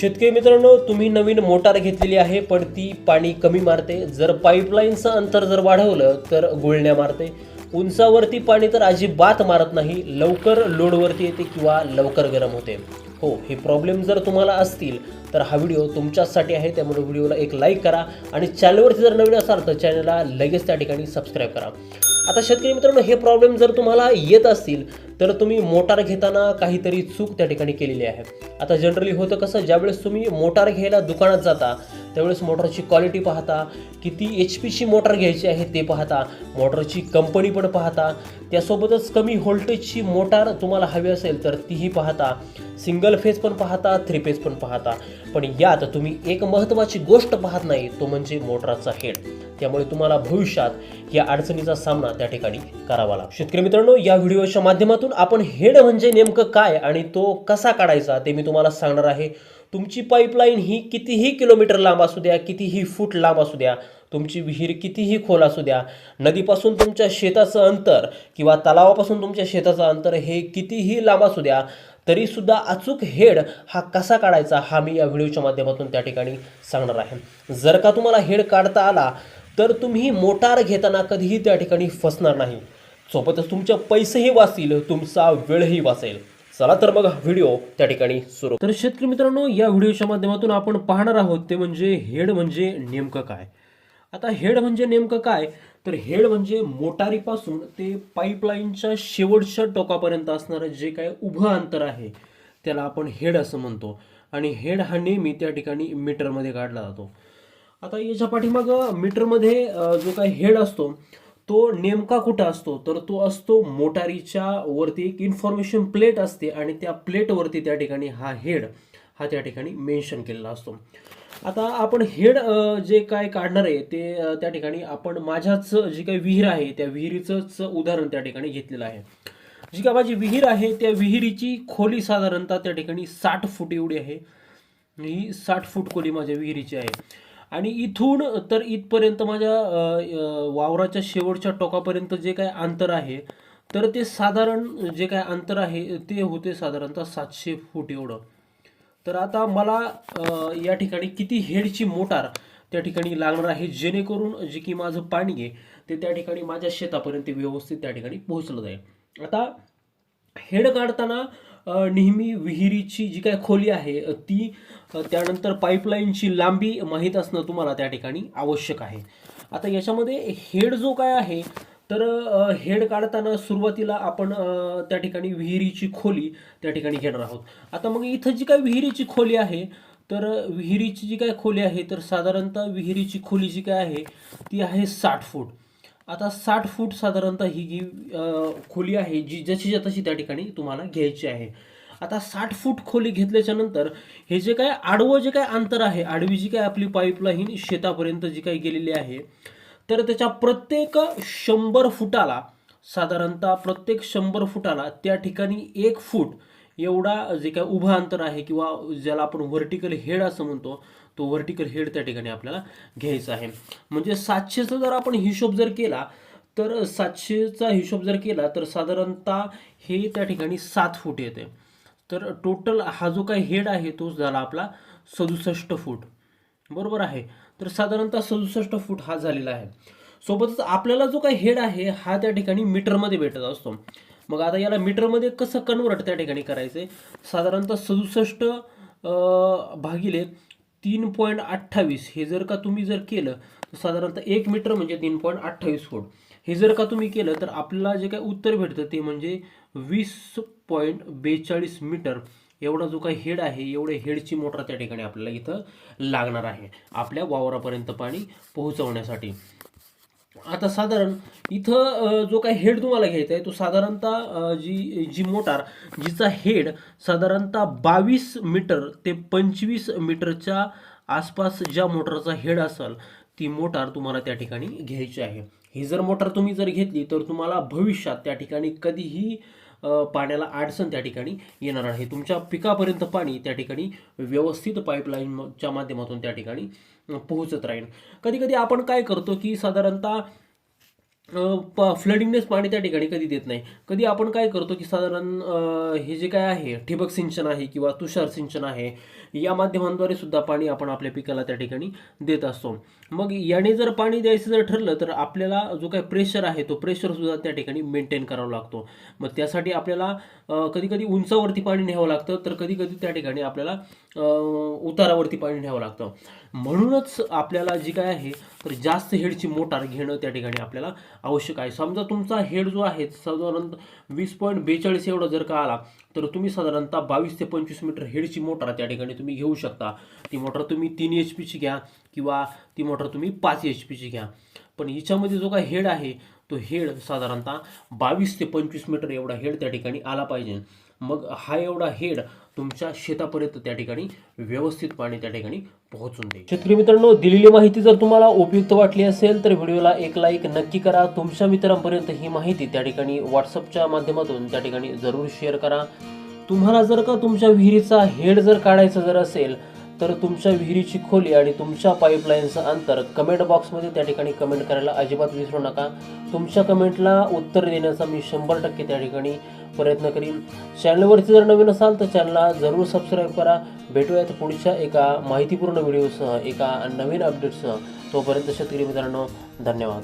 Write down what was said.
शेतकरी मित्रांनो तुम्ही नवीन मोटार घेतलेली आहे पण ती पाणी कमी मारते. जर पाईपलाईनचं अंतर जर वाढवलं तर गुळण्या मारते. उंचावरती पाणी तर अजिबात मारत नाही. लवकर लोडवरती येते किंवा लवकर गरम होते. हो हे प्रॉब्लेम जर तुम्हाला असतील तर हा व्हिडिओ तुमच्यासाठी आहे. त्यामुळे व्हिडिओला एक लाईक करा आणि चॅनलवरती जर नवीन असाल तर चॅनलला लगेच त्या ठिकाणी सबस्क्राईब करा. आता शेतकरी मित्रांनो हे प्रॉब्लेम जर तुम्हाला येत असतील तर तुम्ही मोटार घेताना काहीतरी चूक त्या ठिकाणी केलेली आहे. आता जनरली होतं कसं ज्यावेळेस तुम्ही मोटार घ्यायला दुकानात जाता त्यावेळेस मोटरची क्वालिटी पाहता किती एच पीची मोटार घ्यायची आहे ते पाहता मोटरची कंपनी पण पाहता त्यासोबतच कमी व्होल्टेजची मोटार तुम्हाला हवी असेल तर तीही पाहता सिंगल फेज पण पाहता थ्री फेज पण पाहता. पण यात तुम्ही एक महत्त्वाची गोष्ट पाहत नाही तो म्हणजे मोटरचा हेड. त्यामुळे तुम्हाला भविष्यात या अडचणीचा सामना त्या ठिकाणी करावा लागतो. शेतकरी मित्रांनो या व्हिडिओच्या माध्यमातून आपण हेड म्हणजे नेमकं काय आणि तो कसा काढायचा ते मी तुम्हाला सांगणार आहे. तुमची पाईपलाईन ही कितीही किलोमीटर लांब असू द्या कितीही फूट लांब असू द्या तुमची विहीर कितीही खोल असू द्या नदीपासून तुमच्या शेताचं अंतर किंवा तलावापासून तुमच्या शेताचं अंतर हे कितीही लांब असू द्या तरीसुद्धा अचूक हेड हा कसा काढायचा हा मी या व्हिडिओच्या माध्यमातून त्या ठिकाणी सांगणार आहे. जर का तुम्हाला हेड काढता आला तर तुम्ही मोटार घेताना कधीही त्या ठिकाणी फसणार नाही. सोबतच तुमचे पैसेही वाचतील तुमचा वेळही वाचेल. चला तर मग व्हिडिओ त्या ठिकाणी सुरू. तर शेतकरी मित्रांनो या व्हिडिओच्या माध्यमातून आपण पाहणार आहोत ते म्हणजे हेड म्हणजे नेमकं काय? आता हेड म्हणजे नेमकं काय? तर हेड म्हणजे मोटारीपासून ते पाईपलाईनच्या शेवटच्या टोकापर्यंत असणारं जे काय उभं अंतर आहे त्याला आपण हेड असं म्हणतो. आणि हेड हा नेहमी त्या ठिकाणी मीटरमध्ये काढला जातो. आता याच्या पाठीमागं मीटरमध्ये जो काय हेड असतो तो नेमका कुठं असतो? तर तो असतो मोटारीच्या वरती एक इन्फॉर्मेशन प्लेट असते आणि त्या प्लेटवरती त्या ठिकाणी हा हेड हा त्या ठिकाणी मेन्शन केलेला असतो. आता आपण हेड जे काय काढणार आहे ते त्या ठिकाणी आपण माझ्याच जी काही विहीर आहे त्या विहिरीचंच उदाहरण त्या ठिकाणी घेतलेलं आहे. जी काय माझी विहीर आहे त्या विहिरीची खोली साधारणतः त्या ठिकाणी साठ फूट एवढी आहे. ही साठ फूट खोली माझ्या विहिरीची आहे. आणि इथून तर इथपर्यंत माझ्या वावराच्या शेवटच्या टोकापर्यंत जे काय अंतर आहे तर ते साधारण जे काय अंतर आहे ते होते साधारणतः सातशे फूट एवढं. तर आता मला या ठिकाणी किती हेडची मोटार त्या ठिकाणी लागणार आहे जेणेकरून जे की माझं पाणी आहे ते त्या ठिकाणी माझ्या शेतापर्यंत व्यवस्थित त्या ठिकाणी पोहोचलं जाईल. आता हेड काढताना नेहमी विहिरीची जी काय खोली आहे ती त्यानंतर पाईपलाईनची लांबी माहीत असणं तुम्हाला त्या ठिकाणी आवश्यक आहे. आता याच्यामध्ये हेड जो काय आहे तर हेड काढताना सुरुवातीला आपण त्या ठिकाणी विहिरीची खोली त्या ठिकाणी घेणार आहोत. आता मग इथं जी काय विहिरीची खोली आहे तर विहिरीची जी काय खोली आहे तर साधारणतः विहिरीची खोली जी काय आहे ती आहे साठ फूट. आता साठ फूट साधारणतः ही जी खोली आहे जी जशीच्या तशी त्या ठिकाणी तुम्हाला घ्यायची आहे. आता साठ फूट खोली घेतल्याच्या नंतर हे जे काय आडवं जे काय अंतर आहे आडवी जी काय आपली पाईपलाईन शेतापर्यंत जी काही गेलेली आहे तर त्याच्या प्रत्येक शंभर फुटाला साधारणतः प्रत्येक शंभर फुटाला त्या ठिकाणी एक फूट एवढा जे काय उभं अंतर आहे किंवा ज्याला आपण व्हर्टिकल हेड असं म्हणतो तो व्हर्टिकल हेड त्या ठिकाणी आपल्याला घ्यायचा आहे. म्हणजे सातशेचा जर आपण हिशोब जर केला तर सातशेचा हिशोब जर केला तर साधारणतः हे त्या ठिकाणी सात फूट येते. तर टोटल हा जो काही हेड आहे तो झाला आपला सदुसष्ट फूट. बरोबर आहे? तर साधारणतः सदुसष्ट फूट हा झालेला आहे. सोबतच आपल्याला जो काही हेड आहे हा त्या ठिकाणी मीटरमध्ये भेटत असतो. मग आता याला मीटरमध्ये कसं कन्वर्ट त्या ठिकाणी करायचं आहे साधारणतः सदुसष्ट भागिले तीन पॉईंट अठ्ठावीस. हे जर का तुम्ही जर केलं तर साधारणतः एक मीटर म्हणजे तीन पॉईंट अठ्ठावीस फूट. हे जर का तुम्ही केलं तर आपल्याला जे काही उत्तर भेटतं ते म्हणजे वीस पॉईंट बेचाळीस मीटर. एवढा जो काही हेड आहे एवढे हेडची मोटर त्या ठिकाणी आपल्याला इथं लागणार आहे. आपल्या वावरापर्यंत पाणी पोहोचवण्यासाठी. आता साधारण इथं जो काही हेड तुम्हाला घ्यायचा आहे तो साधारणतः जी जी मोटार जिचा हेड साधारणतः बावीस मीटर ते पंचवीस मीटरच्या आसपास ज्या मोटरचा हेड असेल ती मोटार तुम्हाला त्या ठिकाणी घ्यायची आहे. ही जर मोटार तुम्ही जर घेतली तर तुम्हाला भविष्यात त्या ठिकाणी कधीही पाण्याला अडचण त्या ठिकाणी येणार आहे. तुमच्या पिकापर्यंत पाणी त्या ठिकाणी व्यवस्थित पाईपलाईनच्या माध्यमातून त्या ठिकाणी पोहोचत राहील. कधी कधी आपण काय करतो की साधारणतः फ्लडिंगनेस पाणी त्या ठिकाणी कधी देत नाही. कधी आपण काय करतो की साधारण हे जे काय आहे ठिबक सिंचन आहे किंवा तुषार सिंचन आहे या माध्यमांद्वारे सुद्धा पाणी आपण आपल्या पिकाला त्या ठिकाणी देत असतो. मग याने जर पाणी द्यायचं जर ठरलं तर आपल्याला जो काही प्रेशर आहे तो प्रेशरसुद्धा त्या ठिकाणी मेंटेन करावा लागतो. मग त्यासाठी आपल्याला कधी कधी उंचावरती पाणी न्यावं लागतं तर कधी कधी त्या ठिकाणी आपल्याला उतारावरती पाणी न्यावं लागतं. म्हणूनच आपल्याला जी काय आहे तर जास्त हेडची मोटार घेणं त्या ठिकाणी आपल्याला आवश्यक आहे. समजा तुमचा हेड जो आहे साधारण वीस पॉईंट बेचाळीस एवढा जर का आला तर तुम्ही साधारणतः बावीस ते पंचवीस मीटर हेडची मोटार त्या ठिकाणी तुम्ही घेऊ शकता. ती मोटार तुम्ही तीन एच पीची घ्या किंवा ती मोटार तुम्ही पाच एच पीची घ्या. पण हिच्यामध्ये जो काय हेड आहे तो हेड साधारणतः बावीस ते पंचवीस मीटर एवढा हेड त्या ठिकाणी आला पाहिजे. मग हा एवढा हेड तुमच्या शेतापर्यंत त्या ठिकाणी व्यवस्थित पाणी त्या ठिकाणी पोहोचून देईल. शेतकरी मित्रांनो दिलेली माहिती जर तुम्हाला उपयुक्त वाटली असेल तर व्हिडिओला एक लाईक नक्की करा. तुमच्या मित्रांपर्यंत ही माहिती त्या ठिकाणी व्हॉट्सअपच्या माध्यमातून त्या ठिकाणी जरूर शेअर करा. तुम्हाला जर का तुमच्या विहिरीचा हेड जर काढायचा जर असेल तर तुमच्या विहिरीची खोली आणि तुमच्या पाईपलाईनचं अंतर कमेंट बॉक्समध्ये त्या ठिकाणी कमेंट करायला अजिबात विसरू नका. तुमच्या कमेंटला उत्तर देण्याचा मी शंभर टक्के त्या ठिकाणी प्रयत्न करीन. चॅनलवरती जर नवीन असाल तर चॅनलला जरूर सबस्क्राईब करा. भेटूयात पुढच्या एका माहितीपूर्ण व्हिडिओसह एका नवीन अपडेटसह तोपर्यंत शेतकरी मित्रांनो धन्यवाद.